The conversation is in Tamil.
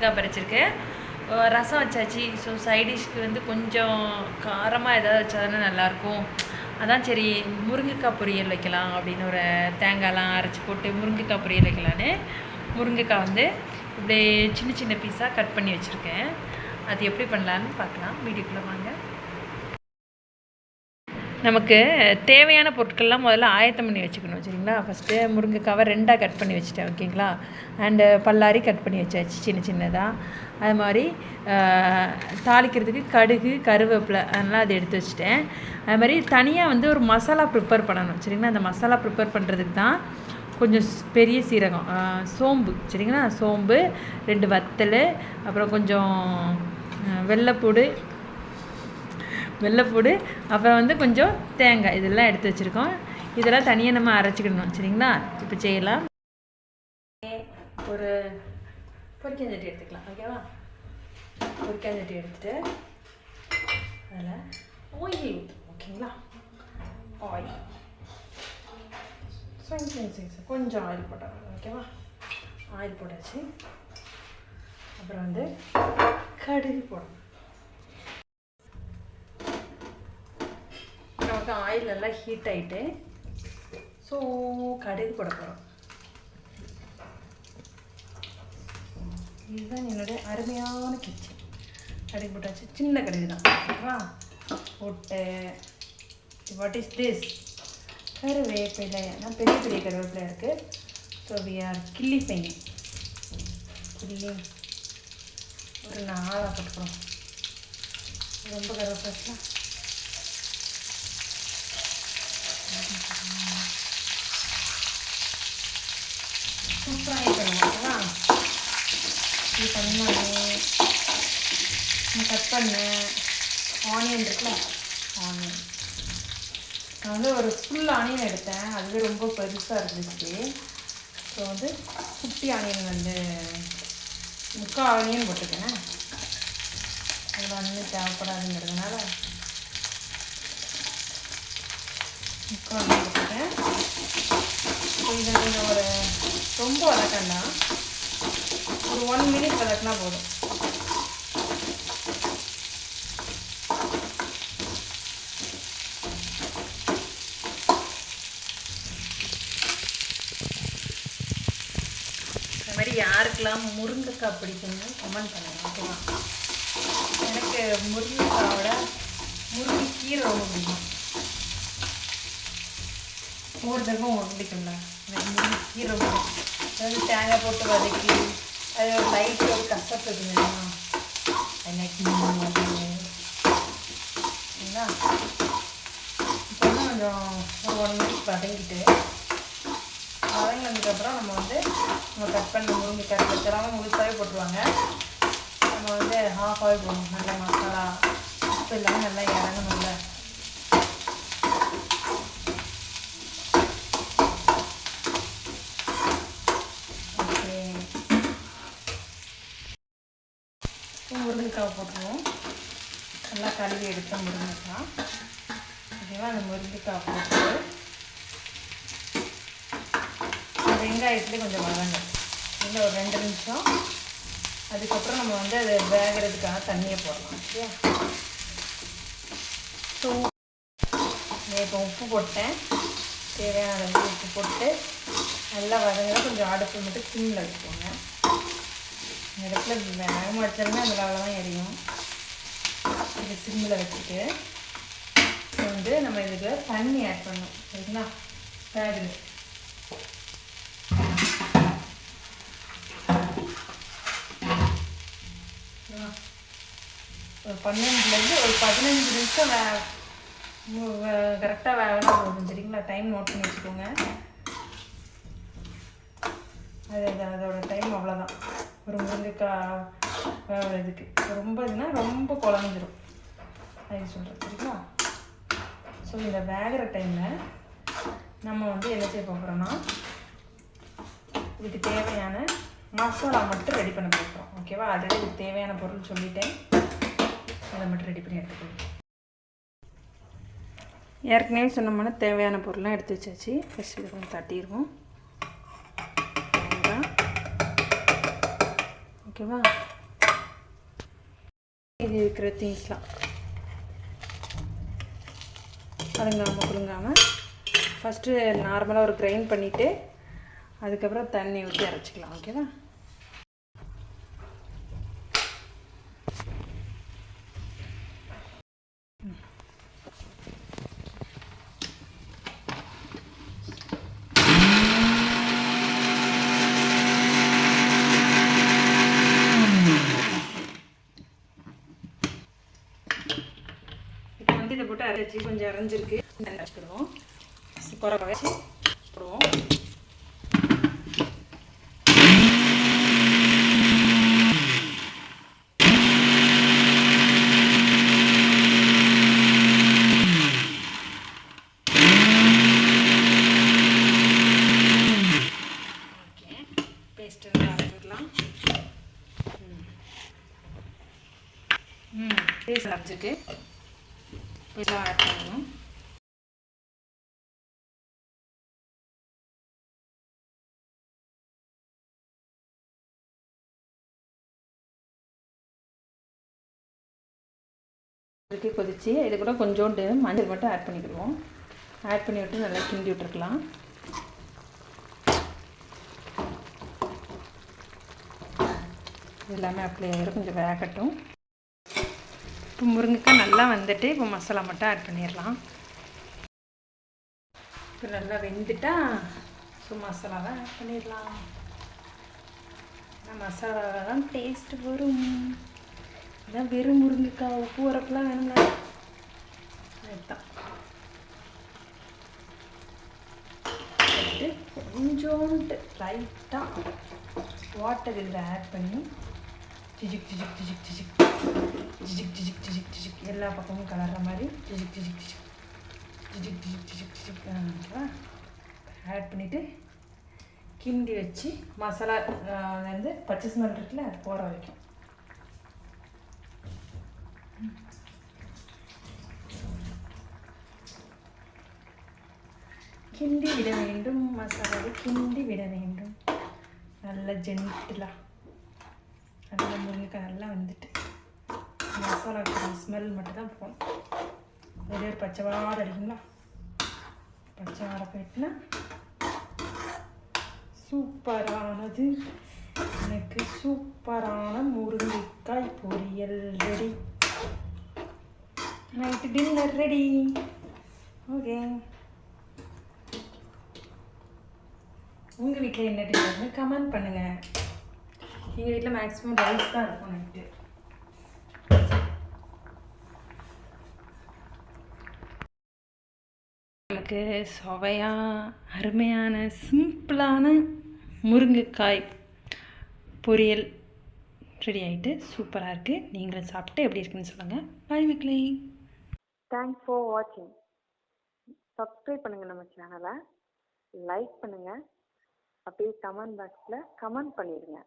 முருங்கைக்காய் பறிச்சிருக்கேன் ரசம் வச்சாச்சு. ஸோ சைடிஷ்க்கு வந்து கொஞ்சம் காரமாக ஏதாவது வச்சாதானே நல்லாயிருக்கும் அதான் சரி முருங்கைக்காய் பொரியல் வைக்கலாம் அப்படின்னு ஒரு தேங்காய்லாம் அரைச்சி போட்டு முருங்கைக்காய் பொரியல் வைக்கலான்னு. முருங்கைக்காய் வந்து இப்படி சின்ன சின்ன பீஸாக கட் பண்ணி வச்சுருக்கேன். அது எப்படி பண்ணலான்னு பார்க்கலாம். வீடியோக்குள்ளே வாங்க. நமக்கு தேவையான பொருட்கள்லாம் முதல்ல ஆயத்தம் பண்ணி வச்சுக்கணும் சரிங்களா? ஃபஸ்ட்டு முருங்கைக்காவை ரெண்டாக கட் பண்ணி வச்சுட்டேன் ஓகேங்களா? அண்டு பல்லாரி கட் பண்ணி வச்சாச்சு சின்ன சின்னதாக அது மாதிரி தாளிக்கிறதுக்கு கடுகு கருவேப்பிலை அதெல்லாம் அதை எடுத்து வச்சுட்டேன். அது மாதிரி தனியாக வந்து ஒரு மசாலா ப்ரிப்பேர் பண்ணணும் சரிங்களா? அந்த மசாலா ப்ரிப்பேர் பண்ணுறதுக்கு தான் கொஞ்சம் பெரிய சீரகம் சோம்பு சரிங்களா? சோம்பு ரெண்டு வத்தல் அப்புறம் கொஞ்சம் வெள்ளைப்பூடு வெள்ளைப்பூடு அப்புறம் வந்து கொஞ்சம் தேங்காய் இதெல்லாம் எடுத்து வச்சுருக்கோம். இதெல்லாம் தனியாக நம்ம அரைச்சிக்கிடணும். சரிங்களா? இப்போ செய்யலாம். ஒரு பொரிக்கஞ்சட்டி எடுத்துக்கலாம். ஓகேவா? பொரிக்கஞ்சட்டி எடுத்துட்டு அதில் ஓயில் ஓகேங்களா? ஆயில் சரி சரி சரி கொஞ்சம் ஆயில் போட்டாங்க ஓகேவா? ஆயில் போட்டாச்சு. அப்புறம் வந்து கடுகு போடணும். நமக்கு ஆயில் நல்லா ஹீட் ஆகிட்டு ஸோ கடுகு போட போகிறோம் இதுதான் என்னுடைய அருமையான கிச்சன் கடுகு போட்டாச்சு சின்ன கடுகு தான். ஓகேவா? போட்டு வாட் இஸ் திஸ் கருவேப்பிலை. ஆனால் பெரிய பெரிய கருவேப்பிலை இருக்குது ஸோ வி ஆர் கிள்ளி பையன் கிள்ளி ஒரு நாளாக போட்டுக்கிறோம் ரொம்ப கருவேப்பிலாம் சூப்பராக இருக்கணும் ஓகேவா பண்ணாலே நான் கட் பண்ணேன். ஆனியன் இருக்குல்ல? ஆனியன் நான் வந்து ஒரு ஃபுல் ஆனியன் எடுத்தேன். அதுவே ரொம்ப பெருசாக இருந்துச்சு. ஸோ வந்து குட்டி ஆனியன் வந்து முக்கால் ஆனியன் போட்டுக்கேன் அதில் வந்து தேவைப்படாதுங்கிறதுனால முக்கால் ஆனியன் போட்டுக்கேன் இதை நீங்கள் ஒரு ரொம்ப வதக்கண்டா ஒரு ஒன் மினிட் வதக்கினா போதும். இந்த மாதிரி யாருக்கெல்லாம் முருங்கைக்காய் பிடிக்கும்னு கமெண்ட் பண்ணுங்க ஓகேவா எனக்கு முருங்கைக்காவோட முருங்கைக்கீரை ரொம்ப பிடிக்கும். ஒவ்வொருத்தருக்கும் ஒன்று பிடிக்கும்ல. எனக்கு முருங்கைக்கீரை ரொம்ப பிடிக்கும். அதாவது தேங்காய் போட்டு வதக்கி அது ஒரு லைட் ஒரு கசப்பு இருக்குதுன்னா இப்போ வந்து கொஞ்சம் ஒரு ஒன் மினிட் வதங்கிட்டு வதங்கினதுக்கப்புறம் நம்ம வந்து நம்ம கட் பண்ண முருங்கைக்காய் வச்சுறாமல் முழுசாகவே போட்டுருவாங்க நம்ம வந்து ஹாஃப் போடணும் நல்ல மசாலா உப்பு இல்லாமல் நல்லா இறங்கணும்ல ஓகே முருங்கைக்காய் போட்டுருவோம். நல்லா கழுவி எடுத்த முருங்கைக்காய் ஓகேவா அந்த முருங்கைக்காய் போட்டு வெங்காயத்துலேயே கொஞ்சம் வதங்க இல்லை ஒரு ரெண்டு நிமிஷம். அதுக்கப்புறம் நம்ம வந்து அதை வேகிறதுக்காக தண்ணியை போடலாம். ஓகே? ஸோ இப்போ உப்பு போட்டேன். தேவையான அளவு உப்பு போட்டு நல்லா வதங்கினா கொஞ்சம் அடுப்பு மட்டும் சிம்மில் வச்சுக்கோங்க. இடத்துல வேகமாக வச்சாலுமே அந்த வேலை தான் எரியும். இது சிம்மில் வச்சுட்டு இப்போ வந்து நம்ம இதுக்கு தண்ணி ஆட் பண்ணணும். சரிங்களா? வேகுது ஒரு பன்னெண்டுலேருந்து ஒரு பதினஞ்சு நிமிஷம் வே கரெக்டாக வேகணும் போதும். சரிங்களா? டைம் நோட் பண்ணி வச்சுக்கோங்க அது அது அதோட டைம் அவ்வளோதான் ஒரு முருங்கைக்காய் ரொம்ப இதுனா ரொம்ப குழஞ்சிரும். அது சொல்கிறேன் சரிங்களா ஸோ இந்த வேகிற டைமில் நம்ம வந்து என்ன செய்ய போகிறோம்னா இதுக்கு தேவையான மசாலா மட்டும் ரெடி பண்ண போகிறோம் ஓகேவா ஆல்ரெடி இதுக்கு தேவையான பொருள் சொல்லிட்டேன். அதை மட்டும் ரெடி பண்ணி எடுத்துக்கணும் ஏற்கனவே சொன்னோம்னா தேவையான பொருள்லாம் எடுத்து வச்சாச்சு. ஃபஸ்ட் இது கொஞ்சம் தட்டிடுவோம். ஓகேவா? இது இருக்கிற திங்ஸ்லாம் அழுங்காமல் குழுங்காமல் ஃபஸ்ட்டு நார்மலாக ஒரு கிரைண்ட் பண்ணிவிட்டு அதுக்கப்புறம் தண்ணி ஊற்றி அரைச்சிக்கலாம் ஓகேவா? அரைச்சி கொஞ்சம் அரைஞ்சிருக்கு. அரைச்சிக்கிடுவோம். குறை வச்சு போடுவோம். ஓகே. பேஸ்ட் அரைச்சிக்கலாம் ம் இதெல்லாம் ஆட் பண்ணணும் இதுக்கு கொதிச்சு இது கூட கொஞ்சோண்டு மஞ்சள் மட்டும் ஆட் பண்ணிக்கிடுவோம். ஆட் பண்ணி விட்டு நல்லா கிண்டி விட்டுருக்கலாம். எல்லாமே அப்படியே ஆகிடும் கொஞ்சம் வேகட்டும். இப்போ முருங்கைக்காய் நல்லா வந்துட்டு இப்போ மசாலா மட்டும் ஆட் பண்ணிடலாம். இப்போ நல்லா வெந்துட்டா ஸோ மசாலாவை ஆட் பண்ணிடலாம். மசாலாவில் தான் டேஸ்ட் வரும். இதான் வெறும் முருங்கைக்காய் உப்பு உரப்புலாம் வேணுங்க. அதுதான் கொஞ்சோண்டு லைட்டாக வாட்டர் இதில் ஆட் பண்ணி ஜிஜிக் ஜிஜிக் ஜிஜிக் ஜிஜிக் ஜிஜிக் ஜிஜிக் ஜிஜிக் ஜிஜிக் எல்லா பக்கமும் கலர்ற மாதிரி ஜிஜிக் ஜிஜிக் ஜிஜிக் ஜிஜிக் ஜிஜிக் ஜிஜிக் ஜிஜிக் ஓகேவா ஆட் பண்ணிவிட்டு கிண்டி வச்சு மசாலா வந்து பச்சை ஸ்மெல் இருக்குல்ல அது போகிற வரைக்கும் கிண்டி விட வேண்டும் மசாலாவை கிண்டி விட வேண்டும். நல்ல ஜென்டிலாக நல்லா முருங்கைக்காய் நல்லா வந்துட்டு மசாலா ஸ்மெல் மட்டும் தான் போகணும் ஒரே ஒரு பச்சை வாடை அடிக்குங்களா பச்சை வாடை போயிட்டுனா சூப்பரானது. எனக்கு சூப்பரான முருங்கைக்காய் பொரியல் ready night dinner ready okay உங்கள் வீட்டில் என்ன டின்னர்னு கமெண்ட் பண்ணுங்கள் எங்கள் வீட்டில் மேக்ஸிமம் ரைஸ் தான் இருக்கும் நைட்டு நமக்கு சுவையாக அருமையான சிம்பிளான முருங்கைக்காய் பொரியல் ரெடி ஆகிட்டு சூப்பராக இருக்குது நீங்களும் சாப்பிட்டு எப்படி இருக்குன்னு சொல்லுங்கள் பாய் மக்களே. தேங்க்ஸ் ஃபார் வாட்சிங் சப்ஸ்கிரைப் பண்ணுங்கள் நம்ம சேனலை லைக் பண்ணுங்கள் அப்படியே கமெண்ட் பாக்ஸில் கமெண்ட் பண்ணிடுங்க.